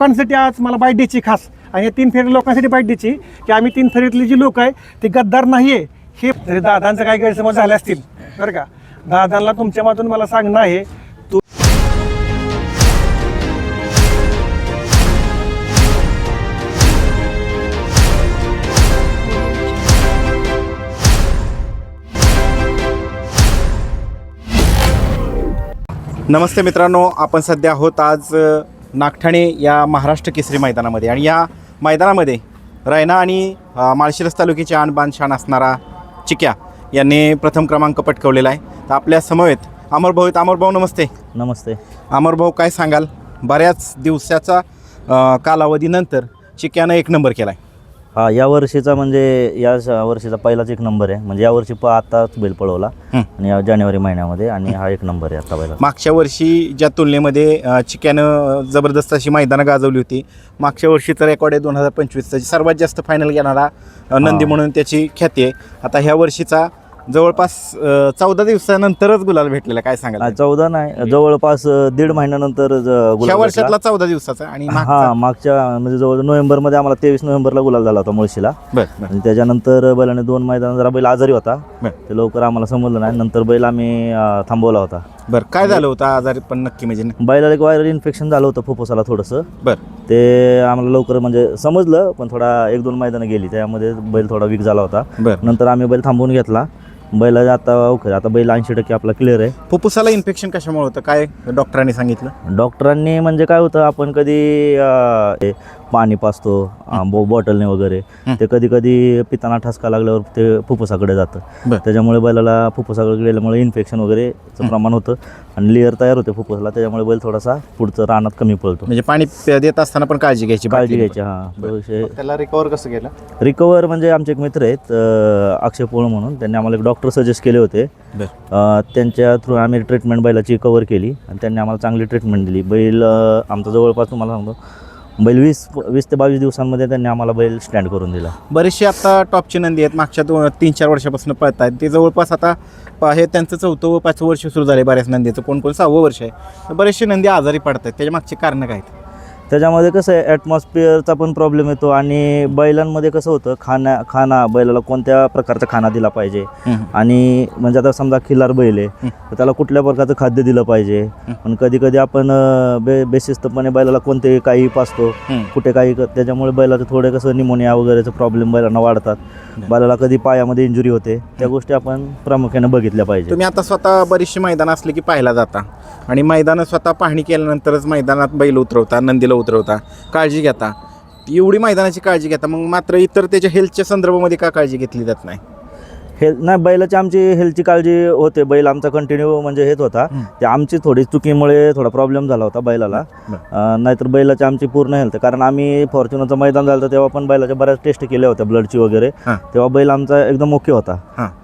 लोकांसाठी आज मला बाईट द्यायची खास. आणि या तीन फेरी लोकांसाठी बाईट द्यायची की आम्ही तीन फेरीतली जी लोक आहे ते गद्दार नाही आहे हे म्हणजे दादांचं काही गैरसमज झाले असतील. बरं का? दादांना तुमच्या मधून मला सांगणं आहे तू नमस्ते मित्रांनो आपण सध्या आहोत आज नागठाणे या महाराष्ट्र केसरी मैदानामध्ये. आणि या मैदानामध्ये रायना आणि माळशिरस तालुक्याची आणबान शान असणारा चिक्या यांनी प्रथम क्रमांक पटकवलेला आहे. तर आपल्या समवेत अमरभाऊ आहेत. अमरभाऊ नमस्ते. नमस्ते. अमरभाऊ काय सांगाल? बऱ्याच दिवसाचा कालावधीनंतर चिक्यानं एक नंबर केला आहे हा या वर्षीचा म्हणजे या वर्षीचा पहिलाच एक नंबर आहे. म्हणजे या वर्षी प आताच बैल पळवला. आणि या जानेवारी महिन्यामध्ये आणि हा एक नंबर आहे आता बैला मागच्या वर्षी ज्या तुलनेमध्ये अ, चिक्यानं जबरदस्त अशी मैदानं गाजवली होती. मागच्या वर्षीचं रेकॉर्ड आहे दोन हजार पंचवीसचं. सर्वात जास्त फायनल घेणारा अ, नंदी. म्हणून त्याची ख्याती आहे. आता ह्या वर्षीचा जवळपास चौदा दिवसानंतरच गुलाल भेटलेला काय नाही, चौदा नाही जवळपास अं, दीड महिन्यानंतर ज- ह्या गुलाल वर्षातला चौदा दिवसाचा आणि. मागचा- हा मागच्या म्हणजे जवळ नोव्हेंबरमध्ये आम्हाला तेवीस नोव्हेंबरला गुलाल झाला होता मुळशीला. बर बर. आणि त्याच्यानंतर बैलाने दोन मैदान जरा बैल आजारी होता. बर. ते लवकर आम्हाला समजलं नाही. नंतर बैल आम्ही अं, थांबवला होता. बर काय झालं होतं? आजारी पण नक्की म्हणजे बैलाला एक व्हायरल इन्फेक्शन झालं होतं फुफ्फुसाला थोडंसं. बर. ते आम्हाला लवकर म्हणजे समजलं पण थोडा एक दोन मैदानं गेली त्यामध्ये बैल थोडा वीक झाला होता. बर. नंतर आम्ही बैल थांबवून घेतला. बैलाचा आता ओके आता बैल ऐंशी टक्के आपला क्लिअर आहे. फुफ्फुसाला इन्फेक्शन कशामुळे होतं? काय डॉक्टरांनी सांगितलं? डॉक्टरांनी म्हणजे काय होतं आपण कधी अं, हे पाणी पाचतो अं, बो बॉटलने वगैरे. ते कधी कधी पिताना ठसका लागल्यावर ते फुफ्फुसाकडे जातं. त्याच्यामुळे बैलाला फुफ्फुसाकडे गेल्यामुळे इन्फेक्शन वगैरेचं प्रमाण होतं आणि लेअर तयार होते फुफ्फुसाला त्याच्यामुळे बैल थोडासा पुढचं रानात कमी पळतो. म्हणजे पाणी देत असताना पण काळजी घ्यायची काळजी घ्यायची हां. त्याला रिकवर कसं केलं? रिकवर म्हणजे आमचे एक मित्र आहेत अक्षय पोळ म्हणून. त्यांनी आम्हाला एक डॉक्टर सजेस्ट केले होते. त्यांच्या थ्रू आम्ही ट्रीटमेंट बैलाची कवर केली आणि त्यांनी आम्हाला चांगली ट्रीटमेंट दिली. बैल आमचा जवळपास तुम्हाला सांगतो बैल वीस वीस ते बावीस दिवसांमध्ये त्यांनी आम्हाला बैल स्टँड करून दिला. बरेचसे आता टॉपची नंदी आहेत. मागच्या दोन तीन चार वर्षापासून पळत आहेत ते जवळपास आता प- हे त्यांचं चौथं व पाचवं वर्ष सुरू झाले बऱ्याच नंदीचं. कोण कोण सहावं वर्ष आहे. तर बरेचसे नंदी आजारी पडत आहेत त्याच्या मागचे कारणं काय आहेत? त्याच्यामध्ये कसं आहे ॲटमॉस्फिअरचा पण प्रॉब्लेम येतो आणि बैलांमध्ये कसं होतं खाण्या खाना बैलाला कोणत्या प्रकारचा खाना दिला पाहिजे? आणि म्हणजे आता समजा खिल्लार बैल आहे तर त्याला कुठल्या प्रकारचं खाद्य दिलं पाहिजे? पण कधी कधी आपण बे बेशिस्तपणे बैलाला कोणते काही पाचतो. कुठे काही त्याच्यामुळे बैलाचं थोडे कसं निमोनिया वगैरेचं प्रॉब्लेम बैलांना वाढतात. बैलाला कधी पायामध्ये इंजुरी होते त्या गोष्टी आपण प्रामुख्याने बघितल्या पाहिजे. तुम्ही आता स्वतः बरीचशी मैदानं असली की पाहायला जाता. आणि मैदानं स्वतः पाहणी केल्यानंतरच मैदानात बैल उतरवता नंदीला उतरवता. काळजी घेता. एवढी मैदानाची काळजी घेता मग मात्र इतर त्याच्या हेल्थच्या संदर्भामध्ये का काळजी घेतली जात नाही? हेल्थ नाही बैलाची आमची हेल्थची काळजी होते. बैल आमचा कंटिन्यू म्हणजे हेच होता. ते आमची थोडी चुकीमुळे थोडा प्रॉब्लेम झाला होता बैलाला. नाहीतर बैलाची आमची पूर्ण हेल्थ कारण आम्ही फॉर्च्युनरचं मैदान झालं तेव्हा पण बैलाच्या बऱ्याच टेस्ट केल्या होत्या ब्लडची वगैरे. तेव्हा बैल आमचा एकदम ओके होता.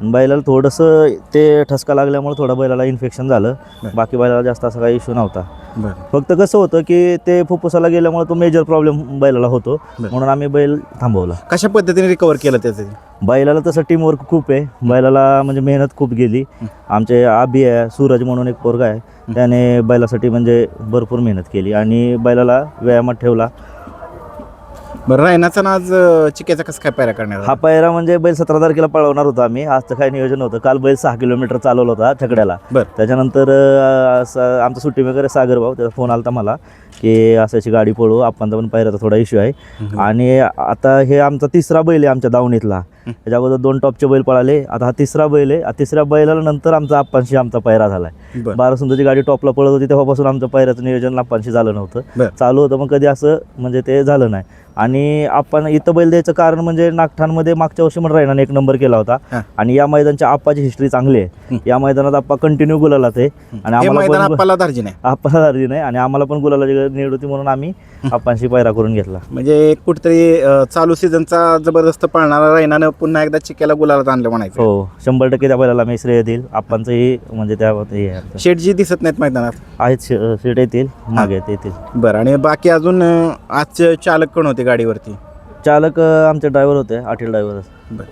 बैलाला थोडंसं ते ठसका लागल्यामुळे थोडं बैलाला इन्फेक्शन झालं. बाकी बैलाला जास्त असा काही इश्यू नव्हता. बरं. फक्त कसं होतं की ते फुफ्फुसाला गेल्यामुळे तो मेजर प्रॉब्लेम बैलाला होतो. म्हणून आम्ही बैल थांबवला. कशा पद्धतीने रिकवर केलं त्याचं? बैलाला तसं टीमवर्क खूप आहे. बैलाला म्हणजे मेहनत खूप गेली. आमचे आबी आहे सूरज म्हणून एक पोरगा आहे. त्याने बैलासाठी म्हणजे भरपूर मेहनत केली आणि बैलाला व्यायामात ठेवला. बरं रायनाचा ना आज अं, चिक्याचा कसं काय पायऱ्या करण्यात हा पायरा म्हणजे बैल सतरा तारखेला पळवणार होता आम्ही. आज तर काय नियोजन होतं काल बैल सहा किलोमीटर चालवला होता छकड्याला बरं. त्याच्यानंतर आमचा सुट्टी वगैरे सागर भाऊ त्याचा फोन आला मला. की असं अशी गाडी पळू आपणचा पण पायऱ्याचा थोडा इश्यू आहे. आणि आता हे आमचा तिसरा बैल आहे आमच्या दावणीतला. त्याच्या अगोदर दोन टॉपचे बैल पळाले. आता हा तिसरा बैल आहे. तिसऱ्या बैलाला नंतर आमचा आप्पांशी आमचा पायरा झाला आहे बरं सुंदरची गाडी टॉपला पळत होती तेव्हापासून आमचं पायऱ्याचं नियोजन आप्पांशी झालं नव्हतं. चालू होतं पण कधी असं म्हणजे ते झालं नाही. आणि आपण इथं बैल द्यायचं कारण म्हणजे नागठाणमध्ये मागच्या वर्षी म्हणून राहिना एक नंबर केला होता. आणि या मैदानच्या आप्पाची हिस्ट्री चांगली आहे. या मैदानात आप्पा कंटिन्यू गुलाला ते आणि आम्हाला पण दार्जी नाही आणि आम्हाला पण गुलाला निवड होती म्हणून आम्ही आप्पांशी पायरा करून घेतला. म्हणजे कुठेतरी अं, चालू सीझनचा जबरदस्त पळणारा रायनानं पुन्हा एकदा चिक्याला गुलाला आणलं म्हणायचं. हो शंभर टक्के त्या बैलाला मी श्रेय देईल. आप्पांचंही म्हणजे त्या हे आहे आमचं. शेटजी दिसत नाहीत मैदानात? आहेत शे- सीट येतील मागे येतील. बरं आणि बाकी अजून अं, आजचे चालक कोण होते गाडीवरती? चालक अं, आमचे ड्रायव्हर होते आटील ड्रायव्हर बरं.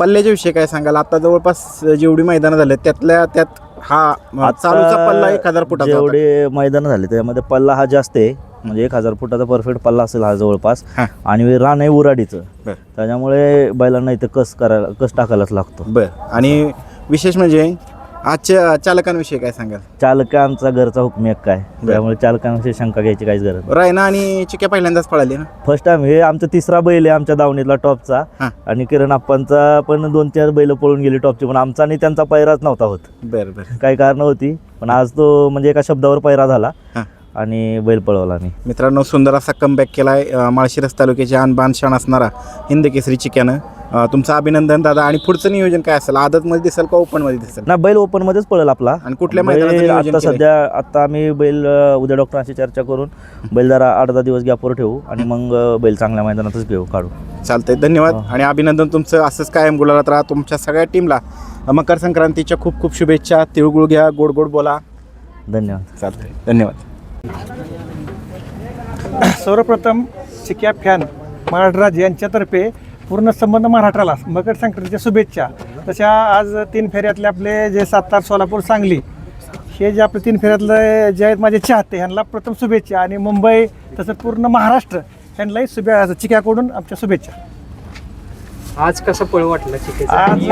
पल्ल्याच्या विषयी काय सांगाल? आता जवळपास जेवढी मैदानं झाले त्यातल्या त्यात हा चालूचा पल्ला एक हजार फुटाचा होता. जेवढे मैदान झाले त्यामध्ये पल्ला हा जास्त आहे. म्हणजे एक हजार फुटाचा परफेक्ट पल्ला असेल हा जवळपास. हां. आणि रान आहे उराडीचं. बरं. त्याच्यामुळे बैलांना इथं कस करायला कस टाकायलाच लागतो. बरं. आणि विशेष म्हणजे आजच्या चालकांविषयी काय सांगाल? चालक काय आमचा घरचा हुकमी एक काय? त्यामुळे चालकांविषयी शंका घ्यायची काहीच गरज नाही. रायना आणि चिक्या पहिल्यांदाच पळाली ना? फर्स्ट टाइम हे आमचा तिसरा बैल आहे आमच्या दावणीतला टॉपचा. हां. आणि किरण आप्पांचा पण दोन चार बैल पळून गेली टॉपची पण आमचा आणि त्यांचा पैराच नव्हता होत. बरं बरं. काही कारण होती पण आज तो म्हणजे एका शब्दावर पैरा झाला. हां. आणि बैल पळवला मी मित्रांनो सुंदर असा कमबॅक केला आहे माळशिरस तालुक्याचे आणबान शाण असणारा हिंद केसरी चिक्यानं. तुमचं अभिनंदन दादा. आणि पुढचं नियोजन काय असेल? आदतमध्ये दिसेल का ओपनमध्ये दिसेल? ना बैल ओपन मध्येच पळेल आपला. आणि कुठल्या नियोजन आता? सध्या आता आम्ही बैल उद्या डॉक्टरांशी चर्चा करून बैल जरा आठ दहा दिवस गॅपवर ठेवू आणि मग बैल चांगल्या मैदानातच घेऊ काढू. चालतंय. धन्यवाद. आणि अभिनंदन तुमचं. असंच कायम गुलालात राहा. तुमच्या सगळ्या टीमला मकर संक्रांतीच्या खूप खूप शुभेच्छा. तिळगुळ घ्या गोड गोड बोला. धन्यवाद. चालतंय. धन्यवाद. सर्वप्रथम चिक्या फॅन महाराज यांच्यातर्फे पूर्ण संबंध महाराष्ट्राला मकर संक्रांतीच्या शुभेच्छा. तशा आज तीन फेऱ्यातले आपले जे सातार सोलापूर सांगली हे जे आपले तीन फेऱ्यातले जे आहेत माझे चाहते ह्यांना प्रथम शुभेच्छा. आणि मुंबई तसं पूर्ण महाराष्ट्र ह्यांनाही शुभे चिक्याकडून आमच्या शुभेच्छा. आज कसं पळ वाटलं आज?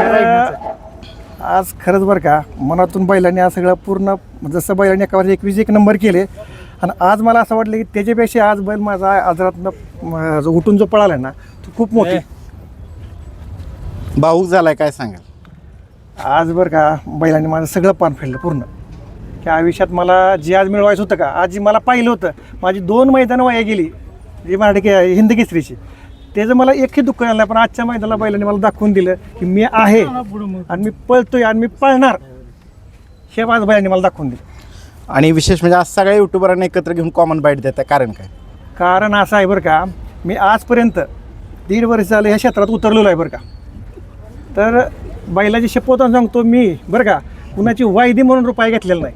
आज खरंच बरं का मनातून बैलांनी आज सगळं पूर्ण जसं बैलांनी एकावर एकवीस एक नंबर केले आणि आज मला असं वाटलं की त्याच्यापेक्षा आज बैल माझा आजारातनं जो उठून जो पळाला ना तो खूप मोठी. भाऊक झालाय काय सांगाल? आज बरं का बैलांनी माझं सगळं पान फेडलं पूर्ण. की आयुष्यात मला जे आज मिळवायचं होतं का आज जी मला पाहिलं होतं माझी दोन मैदानं वाया गेली जी मराठी के हिंद केसरीची. त्याचं मला एकही दुःख झालं नाही पण आजच्या मैदानाला बैलांनी मला दाखवून दिलं की मी आहे आणि मी पळतोय आणि मी पळणार हे माझं बैलांनी मला दाखवून दिलं. आणि विशेष म्हणजे आज सगळ्या युट्यूबरांना एकत्र घेऊन कॉमन बाईट देतात कारण काय? कारण असं आहे बरं का मी आजपर्यंत दीड वर्ष झालं ह्या क्षेत्रात उतरलेलो आहे बरं का. तर बैलाची शपथ सांगतो मी बरं का कुणाची वायदी म्हणून रुपये घेतलेला नाही.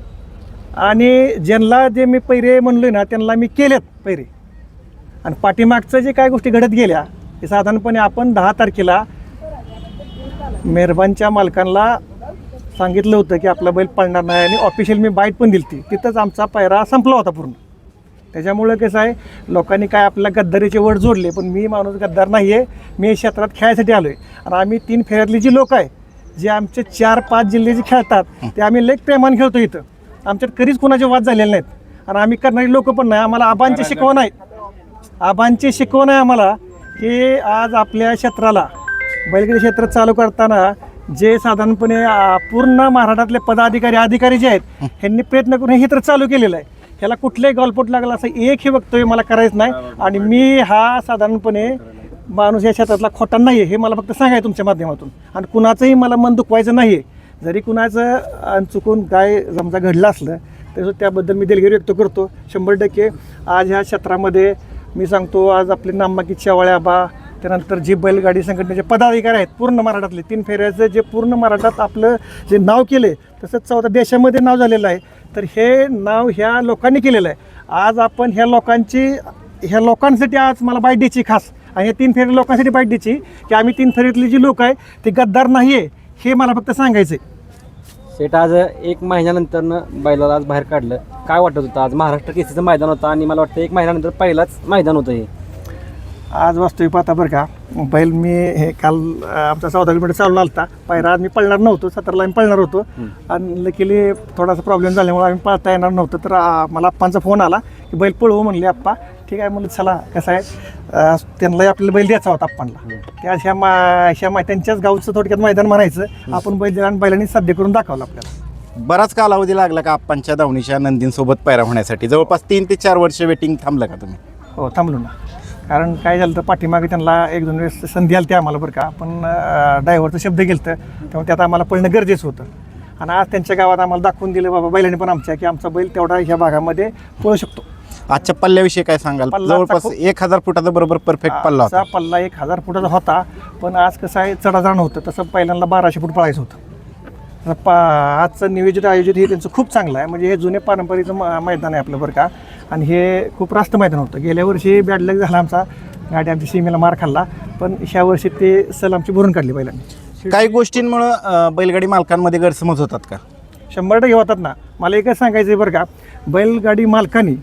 आणि ज्यांना जे मी पैरे म्हणलोय ना त्यांना मी केलेत पैरे. आणि पाठीमागचं जे काय गोष्टी घडत गेल्या हे साधारणपणे आपण दहा तारखेला मेहरबानच्या मालकांना सांगितलं होतं की आपला बैल पळणार नाही आणि ऑफिशियल मी बाईट पण दिली तिथंच आमचा पायरा संपला होता पूर्ण. त्याच्यामुळं कसं आहे लोकांनी काय आपल्याला गद्दारीचे वड जोडले पण मी माणूस गद्दार नाही आहे मी या क्षेत्रात खेळायसाठी आलो आहे आणि आम्ही तीन फेऱ्यातली जी लोक आहे जे आमचे चार पाच जिल्हे जे खेळतात ते आम्ही लेख प्रेमाने खेळतो इथं. आमच्यात कधीच कोणाचे वाद झालेले नाहीत. आणि आम्ही करणारी लोक पण नाही आम्हाला आबांची शिकवण आहे आबांची शिकवण आहे आम्हाला की आज आपल्या क्षेत्राला बैलगाडी क्षेत्र चालू करताना जे साधारणपणे पूर्ण महाराष्ट्रातले पदाधिकारी अधिकारी जे आहेत ह्यांनी प्रयत्न करून हे तर चालू केलेलं आहे. ह्याला कुठलंही गॉलपोट लागला असं एक हे वक्तव्य मला करायचं नाही. आणि मी हा साधारणपणे माणूस या क्षेत्रातला खोटा नाही आहे हे मला फक्त सांगाय तुमच्या माध्यमातून. आणि कुणाचंही मला मन दुखवायचं नाही आहे जरी कुणाचं चुकून काय समजा घडलं असलं तर त्याबद्दल मी दिलगिरी व्यक्त करतो. शंभर टक्के आज ह्या क्षेत्रामध्ये मी सांगतो आज आपले नामाकी शेवाळे आबा त्यानंतर जी बैलगाडी संघटनेचे पदाधिकारी आहेत पूर्ण महाराष्ट्रातले तीन फेऱ्याचं जे पूर्ण मराठात आपलं जे नाव केले तसंच चौदा देशामध्ये नाव झालेलं आहे. तर हे नाव ह्या लोकांनी केलेलं आहे. आज आपण ह्या लोकांची ह्या लोकांसाठी आज मला बाईट द्यायची खास आणि हे तीन फेरी लोकांसाठी बाईट द्यायची की आम्ही तीन फेरीतली जी लोक आहे ते गद्दार नाही आहे हे मला फक्त सांगायचं आहे शेट आज एक महिन्यानंतर बैलाला आज बाहेर काढलं. काय वाटत होतं? आज महाराष्ट्र केसीचं मैदान होतं आणि मला वाटतं एक महिन्यानंतर पहिलाच मैदान होतं हे. आज वास्तविक पाहता बरं का. बैल मी हे काल आमचा चौदा किलोमीटर चालून आलता. पायरा आज मी पळणार नव्हतो सतराला आम्ही पळणार होतो. आणि लकीली थोडासा प्रॉब्लेम झाल्यामुळे आम्ही पळता येणार नव्हतं. तर मला आप्पांचा फोन आला की बैल पळवू म्हणले आप्पा ठीक आहे. म्हणलं चला कसं आहे? त्यांनाही आपल्याला बैल द्यायचा होता आप्पांना. त्या ह्या मा ह्या मा त्यांच्याच गावचं थोडक्यात मैदान म्हणायचं. आपण बैल आणि बैलांनी साध्य करून दाखवलं आपल्याला. बराच कालावधी लागला का आप्पांच्या दावणीच्या नंदींसोबत पैरा होण्यासाठी? जवळपास तीन ते चार वर्ष वेटिंग थांबलं का तुम्ही? हो थांबलो ना. कारण काय झालं तर पाठीमागे त्यांना एक दोन वेळेस संधी आली ती आम्हाला बरं का. पण ड्रायव्हरचा शब्द गेलं त्यामुळे त्यात आम्हाला पळणं गरजेचं होतं. आणि आज त्यांच्या गावात आम्हाला दाखवून दिलं बाबा बैलांनी पण आमच्या की आमचा बैल तेवढा ह्या भागामध्ये पळू शकतो. आजच्या पल्ल्याविषयी काय सांगाल? जवळपास एक हजार फुटाचा बरोबर परफेक्ट पल्ला होता. पल्ला एक हजार फुटाचा होता पण आज कसं आहे चढाजाण होतं. तसं पहिल्यांदा बाराशे फूट पळायचं होतं. पा आजचं नियोजित आयोजित हे त्यांचं खूप चांगलं आहे. म्हणजे हे जुने पारंपरिक म- मैदान आहे आपलं बरं का. आणि हे खूप रास्त मैदान होतं. गेल्या वर्षी बॅडलक झाला आमचा. गाडी आमची सीमेला मार खाल्ला. पण ह्या वर्षी ते सल आमची भरून काढली बैलांनी. काही गोष्टींमुळं अं, बैलगाडी मालकांमध्ये गैरसमज होतात का? शंभर टक्के होतात ना. मला एकच सांगायचं आहे बरं का. बैलगाडी मालकांनी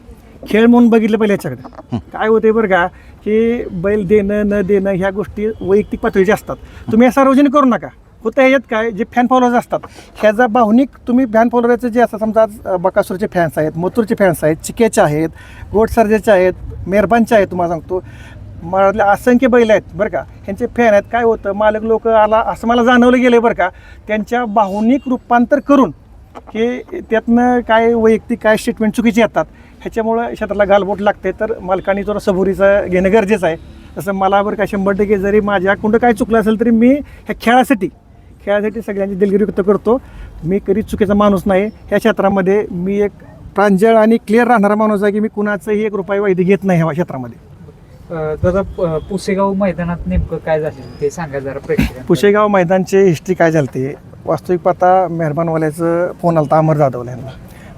खेळ म्हणून बघितलं पाहिजे याच्याकडे. काय होते बरं का की बैल देणं न देणं ह्या गोष्टी वैयक्तिक पातळीच्या असतात. तुम्ही सार्वजनिक करू नका. होतं ह्याच्यात काय? जे फॅन फॉलोअर्स असतात ह्याचा भावनिक तुम्ही फॅन फॉलोअरचं जे असतात समजा आज बकासूरचे फॅन्स आहेत मथुरचे फॅन्स आहेत चिकेचे आहेत गोड सर्जेचे आहेत मेहरबानचे आहेत तुम्हाला सांगतो. मराठले असंख्य बैल आहेत बरं का? ह्यांचे फॅन आहेत. काय होतं मालक लोक आला असं मला जाणवलं गेलं बरं का? त्यांच्या भावनिक रूपांतर करून हे त्यातनं काय वैयक्तिक काय स्टेटमेंट चुकीचे येतात ह्याच्यामुळं क्षेत्राला गालबोट लागते तर मालकांनी थोडं सबुरीचं घेणं गरजेचं आहे. तसं मला बरं का शंभर टक्के जरी माझ्याकडं काय चुकलं असेल तरी मी ह्या खेळासाठी खेळासाठी सगळ्यांची दिलगिरी व्यक्त करतो. मी कधीच चुकीचा माणूस नाही. ह्या क्षेत्रामध्ये मी एक प्रांजळ आणि क्लिअर राहणारा माणूस आहे की मी कुणाचंही एक रुपये वैद्य घेत नाही ह्या क्षेत्रामध्ये. दादा पुसेगाव मैदानात नेमकं काय झालं? ते सांगा जरा प्रेक्षकांना. पुशेगाव मैदानची हिस्ट्री काय झालते वास्तविक पाहता मेहरबानवाल्याचं फोन आला अमर जाधवला यांना.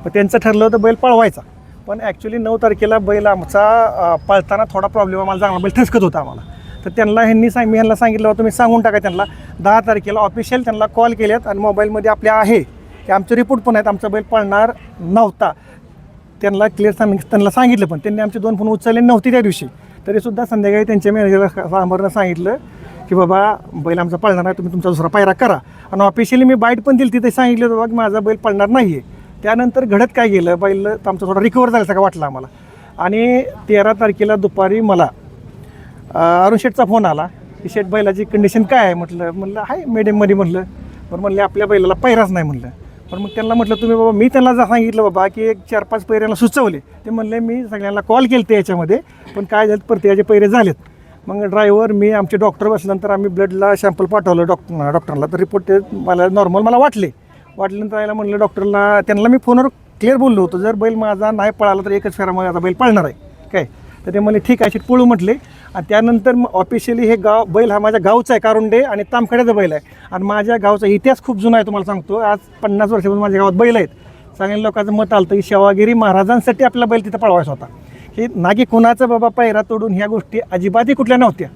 पण त्यांचं ठरलं होतं बैल पळवायचा. पण ॲक्च्युली नऊ तारखेला बैल आमचा पळताना थोडा प्रॉब्लेम आम्हाला चांगला बैल ठसकत होता आम्हाला. तर त्यांना ह्यांनी सांग मी ह्यांना सांगितलं होतं मी सांगून टाका त्यांना. दहा तारखेला ऑफिशियल त्यांना कॉल केल्यात आणि मोबाईलमध्ये आपल्या आहे. की आमचे रिपोर्ट पण आहेत आमचा बैल पळणार नव्हता. त्यांना क्लिअर सांग त्यांना सांगितलं पण त्यांनी आमचे दोन फोन उचलले नव्हते त्या दिवशी. तरीसुद्धा संध्याकाळी त्यांच्या मॅनेजरला सामरनं सांगितलं की बाबा बैल आमचा पळणार आहे तुम्ही तुमचा दुसरा पायरा करा. आणि ऑफिशियली मी बाईट पण दिली तिथे सांगितलं बाबा की माझा बैल पळणार नाही आहे त्यानंतर घडत काय गेलं बैल तर आमचा थोडा रिकवर झाल्यासारखं वाटलं आम्हाला. आणि तेरा तारखेला दुपारी मला अरुण शेठचा फोन आला. की शेठ बैलाची कंडिशन काय आहे? म्हटलं म्हणलं आहे मिडियममध्ये म्हटलं. बरं म्हणले आपल्या बैलाला पैराच नाही म्हणलं. पण मग त्यांना म्हटलं तुम्ही बाबा मी त्यांना जर सांगितलं बाबा की एक चार पाच पैऱ्यांना सुचवले. ते म्हणले मी सगळ्यांना कॉल केले ते याच्यामध्ये पण काय झालं प्रत्येकाचे पैरे झालेत. मग ड्रायव्हर मी आमचे डॉक्टर बसल्यानंतर आम्ही ब्लडला सॅम्पल पाठवलं डॉक्टर डॉक्टरला तर रिपोर्ट ते मला नॉर्मल मला वाटले. वाटल्यानंतर यायला म्हणलं डॉक्टरला त्यांना मी फोनवर क्लिअर बोललो होतो. जर बैल माझा नाही पळाला तर एकच फेरा माझा बैल पळणार आहे. काय? तर ते म्हणले ठीक आहे शेट पळू म्हटले. आणि त्यानंतर मग ऑफिशियली हे गाव बैल हा माझ्या गावचा आहे कारुंडे आणि तामखेड्याचा बैल आहे. आणि माझ्या गावचा इतिहास खूप जुना आहे तुम्हाला सांगतो. आज पन्नास वर्षापासून माझ्या गावात बैल आहेत. चांगल्या लोकांचं मत आलं की शेवागिरी महाराजांसाठी आपला बैल तिथं पळवायचा होता. हे नागी कुणाचा बाबा पैरा तोडून ह्या गोष्टी अजिबातही कुठल्या नव्हत्या.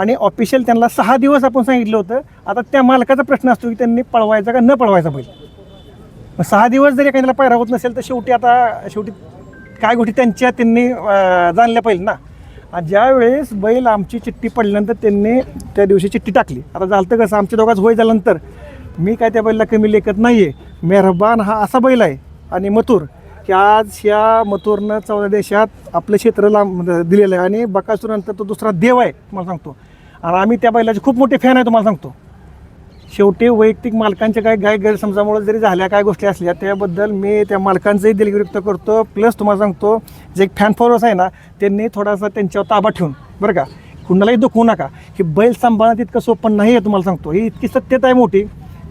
आणि ऑफिशियल त्यांना सहा दिवस आपण सांगितलं होतं. आता त्या मालकाचा प्रश्न असतो की त्यांनी पळवायचा का न पळवायचा बैल? मग सहा दिवस जरी एखाद्याला पायरा होत नसेल तर शेवटी आता शेवटी काय गोष्टी त्यांच्या त्यांनी जाणल्या पाहिजे ना. आणि ज्यावेळेस बैल आमची चिठ्ठी पडल्यानंतर त्यांनी त्या दिवशी चिठ्ठी टाकली. आता झालं तर कसं आमच्या दोघांच होय झाल्यानंतर मी काय त्या बैलला कमी लेखत नाही आहे मेहरबान हा असा बैल आहे आणि मथुर की आज ह्या मथुरनं चौदा देशात आपलं क्षेत्र लांब दिलेलं आहे आणि बकासूरनंतर तो दुसरा देव आहे तुम्हाला सांगतो. आणि आम्ही त्या बैलाचे खूप मोठे फॅन आहे तुम्हाला सांगतो. शेवटी वैयक्तिक मालकांच्या काय काय गैरसमजामुळे जरी झाल्या काय गोष्टी असल्या त्याबद्दल मी त्या मालकांचंही दिलगिरी व्यक्त करतो. प्लस तुम्हाला सांगतो जे फॅन फॉलोअर्स आहे ना त्यांनी थोडासा त्यांच्यावर ताबा ठेवून बरं का? कुणालाही दुखवू नका. की बैल सांभाळणं तितकं सोपं नाही आहे तुम्हाला सांगतो. ही इतकी सत्यता आहे मोठी.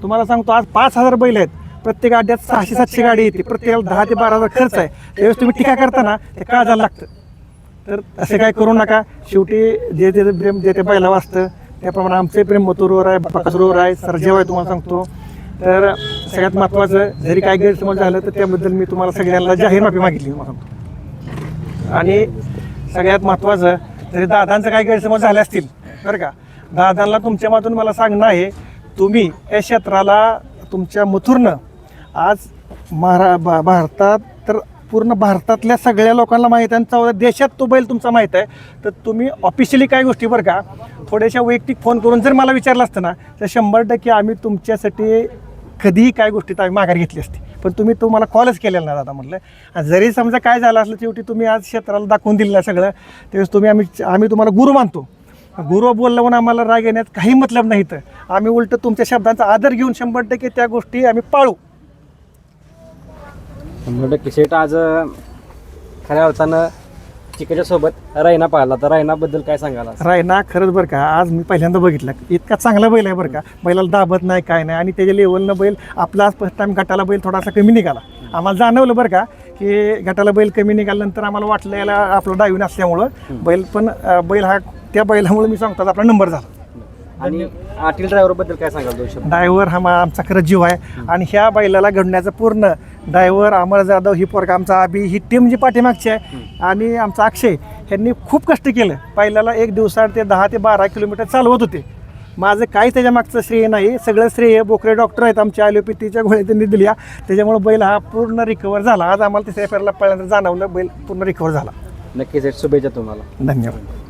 तुम्हाला सांगतो आज पाच हजार बैल आहेत. प्रत्येक अड्ड्यात सहाशे सातशे गाडी येते. प्रत्येकाला दहा ते बारा हजार खर्च आहे. त्यावेळेस तुम्ही टीका करताना ते का झालं लागतं? तर असे काय करू नका. शेवटी जे जे प्रेम जे ते बैला वाचतं त्याप्रमाणे आमचे प्रेम मथुरवर आहे बकासूरवर आहे सरजेव आहे तुम्हाला सांगतो. तर सगळ्यात महत्त्वाचं जरी काय गैरसमज झालं तर त्याबद्दल मी तुम्हाला सगळ्यांना जाहीर माफी मागितली तुम्हाला सांगतो. आणि सगळ्यात महत्त्वाचं जरी दादांचं काही गैरसमज झाले असतील बरं का दादांना तुमच्या मातून मला सांगणं आहे तुम्ही या क्षेत्राला तुमच्या मथुरनं आज महारा भा- भारतात तर पूर्ण भारतातल्या सगळ्या लोकांना माहीत आहे आणि चौदा देशात तो बैल तुमचा माहीत आहे. तर तुम्ही ऑफिशियली काय गोष्टी बरं का थोड्याशा वैयक्तिक फोन करून जर मला विचारलं असतं ना तर शंभर टक्के आम्ही तुमच्यासाठी कधीही काय गोष्टीत आम्ही माघार घेतली असती. पण तुम्ही तुम्हाला कॉलच केलेला नाही दादा म्हटलं. आणि जरी समजा काय झालं असलं शेवटी तुम्ही आज क्षेत्राला दाखवून दिलेलं सगळं त्यावेळेस तुम्ही आम्ही आम्ही तुम्हाला गुरु मानतो. गुरु बोलल्यावर आम्हाला राग येण्यात काही मतलब नाही तर आम्ही उलट तुमच्या शब्दांचा आदर घेऊन शंभर टक्के त्या गोष्टी आम्ही पाळू. शंभर टक्के शेट आज अं, खऱ्या अर्थानं चिकेच्या सोबत रायना पाहिला. तर रायनाबद्दल काय सांगाल आज? रायना खरंच बरं का आज मी पहिल्यांदा बघितलं. इतका चांगला बैल आहे बरं का. बैलाला दाबत नाही काय नाही. आणि त्याच्या लेवलनं बैल आपला आज फर्स्ट टाइम गटाला बैल थोडासा कमी निघाला. आम्हाला जाणवलं बरं का की गटाला बैल कमी निघाल्यानंतर आम्हाला वाटलं याला आपलं डावीन असल्यामुळं बैल पण अं, बैल हा त्या बैलामुळे मी सांगतो आपला नंबर झाला. आणि आटील ड्रायव्हरबद्दल काय सांगाल दोन शब्द? ड्रायव्हर हा मा- आमचा खरंच जीव आहे. आणि ह्या बैलाला घडण्याचं पूर्ण ड्रायव्हर अमर जाधव ही पोरगा आमचा अभि ही टीम जी पाठीमागची आहे. आणि आमचा अक्षय ह्यांनी खूप कष्ट केलं. बैलाला एक दिवसात ते दहा ते बारा किलोमीटर चालवत होते. माझं काहीच त्याच्या मागचं श्रेय नाही. सगळं श्रेय बोकरे डॉक्टर आहेत आमच्या ॲलोपॅथीच्या गोळ्या त्यांनी दिल्या. त्याच्यामुळे बैल हा पूर्ण रिकवर झाला. आज आम्हाला तिसऱ्या फेरला पळल्यानंतर जाणवलं बैल पूर्ण रिकवर झाला. नक्कीच शुभेच्छा तुम्हाला. धन्यवाद.